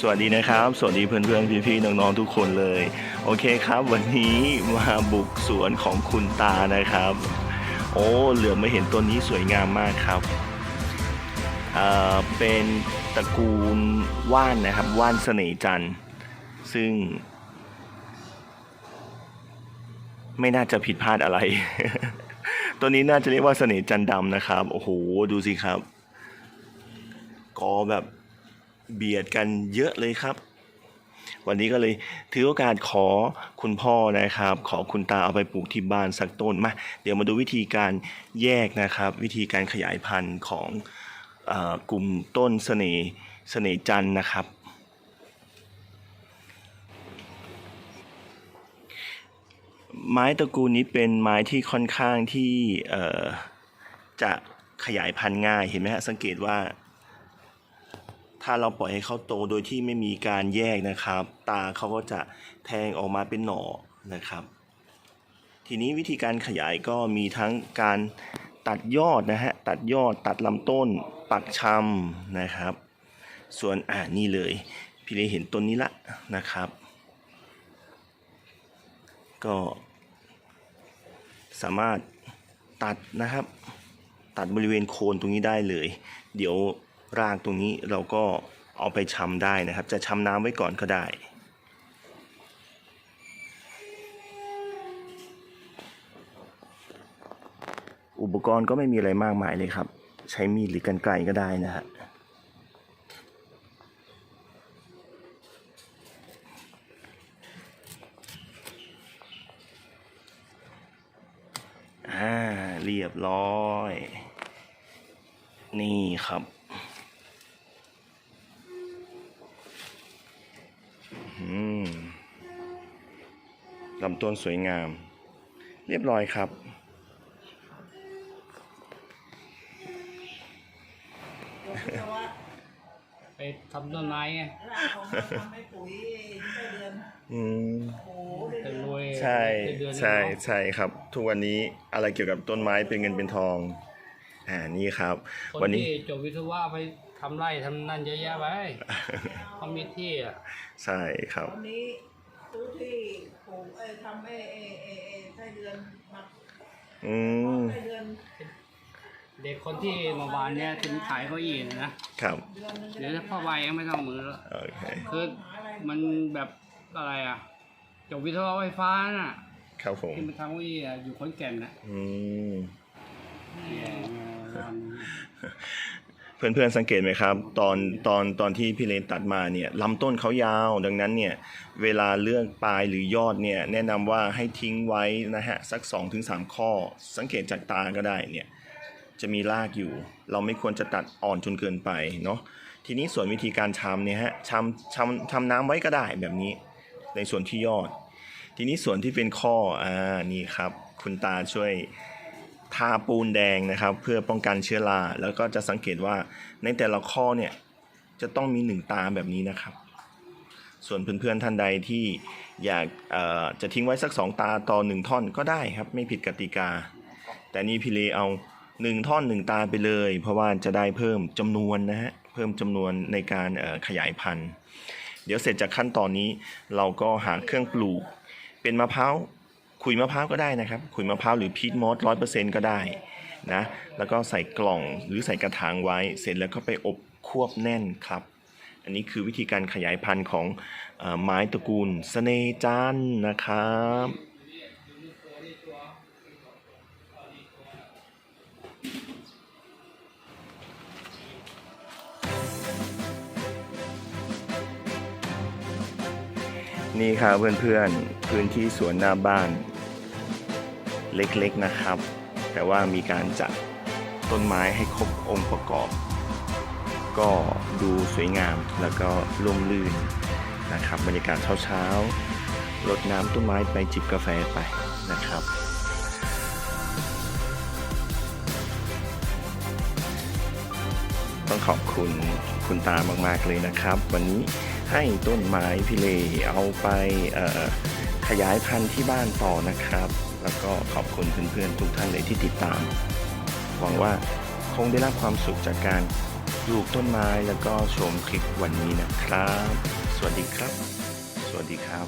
สวัสดีนะครับ สวัสดีเพื่อนๆ พี่ๆ น้องๆ ทุกคนเลย โอเคครับ วันนี้มาบุกสวนของคุณตานะครับ โอ้เหลือมาเห็นตัวนี้สวยงามมากครับเอ่อเป็นตระกูลว่านนะครับ ว่านเสน่จันทร์ซึ่ง ไม่น่าจะผิดพลาดอะไร ตัวนี้น่าจะเรียกว่าเสน่จันทร์ดำนะครับ โอ้โห ดูสิครับกอแบบ เบียดกันเยอะเลยครับ วันนี้ก็เลยถือโอกาสขอคุณพ่อนะครับ ขอคุณตาเอาไปปลูกที่บ้านสักต้นมาเดี๋ยวมาดูวิธีการแยกนะครับ วิธีการขยายพันธุ์ของอกลุ่มต้นเสน่ห์เสน่ห์จันนะครับไม้ตระกูลนี้เป็นไม้ที่ค่อนข้างที่จะขยายพันธุ์ง่ายเห็นไหมฮะสังเกตว่า ถ้าเราปล่อยให้เขาโตโดยที่ไม่มีการแยกนะครับ ตาเขาก็จะแทงออกมาเป็นหน่อนะครับ ทีนี้วิธีการขยายก็มีทั้งการตัดยอดนะฮะตัดยอดตัดลำต้น ปักชำนะครับ ส่วนอ่านี่เลย พี่เลยเห็นต้นนี้ละนะครับ ก็สามารถตัดนะครับ ตัดบริเวณโคนตรงนี้ได้เลย เดี๋ยว รากตรงนี้เราก็เอาไปชำได้นะครับ จะชำน้ำไว้ก่อนก็ได้ อุปกรณ์ก็ไม่มีอะไรมากมายเลยครับ ใช้มีดหรือกันไกลก็ได้นะฮะอ่าเรียบร้อย นี่ครับ อืม ลำต้นสวยงาม เรียบร้อยครับ ไปทำต้นไม้ไงรากของมันทำให้ปุ๋ยไส้เดือนอืมโอ้โหไปรวยใช่ เป็นเดือนใช่เลยเนอะใช่ครับ ทุกวันนี้อะไรเกี่ยวกับต้นไม้เป็นเงินเป็นทอง อ่านี่ครับ คนวันนี้ ที่จบวิศวะไปทำไร่ทำนั่นเยอะแยะไปเขามีที่อะใช่ครับ ตอนนี้ซื้อที่ปลูกเอ้ยทำไอ้ไอ้ไอ้ไอ้ไส้เดือนมาอืมไส้เดือนเด็กคนที่เมื่อวานเนี่ยถึงขายเก้าอี้นะนะครับเดือนนึงเดี๋ยวถ้าพ่อใบยังไม่ต้องมือแล้ว โอเคคือมันแบบอะไรอะจบวิศวะไฟฟ้าน่ะครับผมที่มันทำเก้าอี้อะอยู่ขอนแก่นน่ะอืม เนี่ย เพื่อนๆสังเกตไหมครับตอนตอนตอนที่พี่เลนตัดมาเนี่ยลำต้นเขายาวดังนั้นเนี่ยเวลาเลือกปลายหรือยอดเนี่ยแนะนำว่าให้ทิ้งไว้นะฮะสัก 2-3 ข้อ สังเกตจากตาก็ได้เนี่ยจะมีรากอยู่ เราไม่ควรจะตัดอ่อนจนเกินไปเนาะทีนี้ส่วนวิธีการชำเนี่ยฮะชำชำชำน้ำไว้ก็ได้แบบนี้ ในส่วนที่ยอด ทีนี้ส่วนที่เป็นข้ออ่านี่ครับ คุณตาช่วยาปูนแดงนะครับ เพื่อป้องกันเชื้อรา แล้วก็จะสังเกตว่าในแต่ละข้อเนี่ยจะต้องมีหนึ่งตาแบบนี้นะครับ ส่วนเพื่อนๆท่านใดที่อยากจะทิ้งไว้สักสองตาต่อหนึ่งท่อนก็ได้ครับ ไม่ผิดกติกา แต่นี่พี่เลเอาหนึ่งท่อนหนึ่งตาไปเลย เพราะว่าจะได้เพิ่มจำนวนนะฮะเพิ่มจำนวนในการขยายพันธุ์ เดี๋ยวเสร็จจากขั้นตอนนี้เราก็หาเครื่องปลูกเป็นมะพร้าว ขุยมะพร้าวก็ได้นะครับ ขุยมะพร้าวหรือพีทมอสร้อยเปอร์เซ็นต์ก็ได้นะแล้วก็ใส่กล่องหรือใส่กระถางไว้ เสร็จแล้วก็ไปอบควบแน่นครับ อันนี้คือวิธีการขยายพันธุ์ของอไม้ตระกูลสเสนจันนะครับ นี่ครับเพื่อนๆ พื้นที่สวนหน้าบ้าน เล็กๆนะครับ แต่ว่ามีการจัดต้นไม้ให้ครบองค์ประกอบ ก็ดูสวยงามแล้วก็ร่มรื่นนะครับ บรรยากาศเช้าๆรดน้ำต้นไม้ไปจิบกาแฟไปนะครับต้องขอบคุณคุณตามาก ๆ เลยนะครับ วันนี้ ให้ต้นไม้พิเลเอาไปขยายพันธุ์ที่บ้านต่อนะครับ แล้วก็ขอบคุณเพื่อนๆทุกท่านเลยที่ติดตาม หวังว่าคงได้รับความสุขจากการปลูกต้นไม้แล้วก็ชมคลิปวันนี้นะครับ สวัสดีครับ สวัสดีครับ